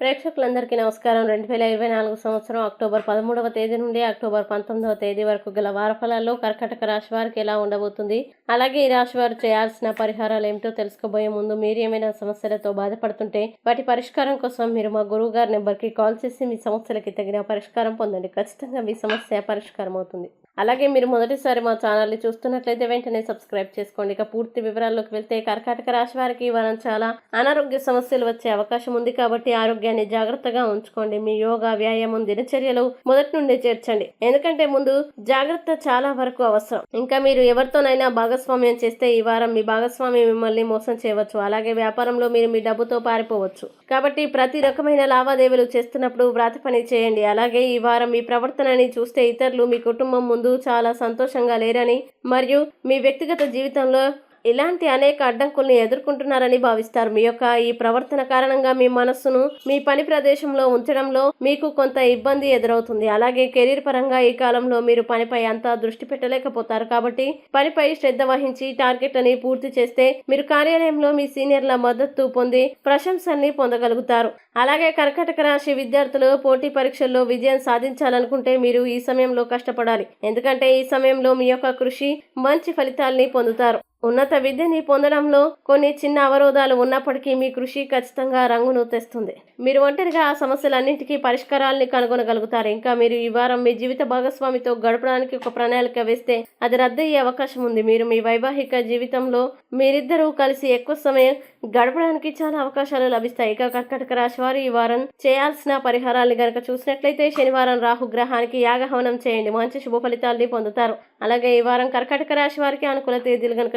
ప్రేక్షకులందరికీ నమస్కారం. రెండు వేల ఇరవై నాలుగు సంవత్సరం అక్టోబర్ పదమూడవ తేదీ నుండి అక్టోబర్ పంతొమ్మిదవ తేదీ వరకు గల వార ఫలాల్లో కర్కటక రాశి వారికి ఎలా ఉండబోతుంది? అలాగే ఈ రాశి వారు చేయాల్సిన పరిహారాలు ఏమిటో తెలుసుకోబోయే ముందు మీరు ఏమైనా సమస్యలతో బాధపడుతుంటే వాటి పరిష్కారం కోసం మీరు మా గురువు గారి నెంబర్కి కాల్ చేసి మీ సమస్యలకి తగిన పరిష్కారం పొందండి. ఖచ్చితంగా మీ సమస్య పరిష్కారం అవుతుంది అలాగే మీరు మొదటిసారి మా ఛానల్ని చూస్తున్నట్లయితే వెంటనే సబ్స్క్రైబ్ చేసుకోండి. ఇక పూర్తి వివరాల్లోకి వెళ్తే కర్కాటక రాశి వారికి ఈ వారం చాలా అనారోగ్య సమస్యలు వచ్చే అవకాశం ఉంది కాబట్టి ఆరోగ్యాన్ని జాగ్రత్తగా ఉంచుకోండి. మీ యోగా వ్యాయామం దినచర్యలు మొదటి నుండి చేర్చండి. ఎందుకంటే ముందు జాగ్రత్త చాలా వరకు అవసరం. ఇంకా మీరు ఎవరితోనైనా భాగస్వామ్యం చేస్తే ఈ వారం మీ భాగస్వామి మిమ్మల్ని మోసం చేయవచ్చు. అలాగే వ్యాపారంలో మీరు మీ డబ్బుతో పారిపోవచ్చు. కాబట్టి ప్రతి రకమైన లావాదేవీలు చేస్తున్నప్పుడు వ్రాత పని చేయండి. అలాగే ఈ వారం మీ ప్రవర్తనని చూస్తే ఇతరులు మీ కుటుంబం ముందు ముందు చాలా సంతోషంగా లేరని మరియు మీ వ్యక్తిగత జీవితంలో ఇలాంటి అనేక అడ్డంకుల్ని ఎదుర్కొంటున్నారని భావిస్తారు. మీ యొక్క ఈ ప్రవర్తన కారణంగా మీ మనస్సును మీ పని ప్రదేశంలో ఉంచడంలో మీకు కొంత ఇబ్బంది ఎదురవుతుంది. అలాగే కెరీర్ పరంగా ఈ కాలంలో మీరు పనిపై అంతా దృష్టి పెట్టలేకపోతారు. కాబట్టి పనిపై శ్రద్ధ వహించి టార్గెట్ అని పూర్తి చేస్తే మీరు కార్యాలయంలో మీ సీనియర్ల మద్దతు పొంది ప్రశంసల్ని పొందగలుగుతారు. అలాగే కర్కటక రాశి విద్యార్థులు పోటీ పరీక్షల్లో విజయం సాధించాలనుకుంటే మీరు ఈ సమయంలో కష్టపడాలి. ఎందుకంటే ఈ సమయంలో మీ యొక్క కృషి మంచి ఫలితాల్ని పొందుతారు. ఉన్నత విద్యని పొందడంలో కొన్ని చిన్న అవరోధాలు ఉన్నప్పటికీ మీ కృషి ఖచ్చితంగా రంగును తెస్తుంది. మీరు ఒంటరిగా ఆ సమస్యలన్నింటికీ పరిష్కారాల్ని కనుగొనగలుగుతారు. ఇంకా మీరు ఈ వారం మీ జీవిత భాగస్వామితో గడపడానికి ఒక ప్రణాళిక వేస్తే అది రద్దయ్యే అవకాశం ఉంది. మీరు మీ వైవాహిక జీవితంలో మీరిద్దరూ కలిసి ఎక్కువ సమయం గడపడానికి చాలా అవకాశాలు లభిస్తాయి. ఇక కర్కటక రాశి వారు ఈ వారం చేయాల్సిన పరిహారాన్ని గనక చూసినట్లయితే శనివారం రాహు గ్రహానికి యాగహవనం చేయండి. మంచి శుభ ఫలితాలని పొందుతారు. అలాగే ఈ వారం కర్కటక రాశి వారికి అనుకూల తేదీలు గనక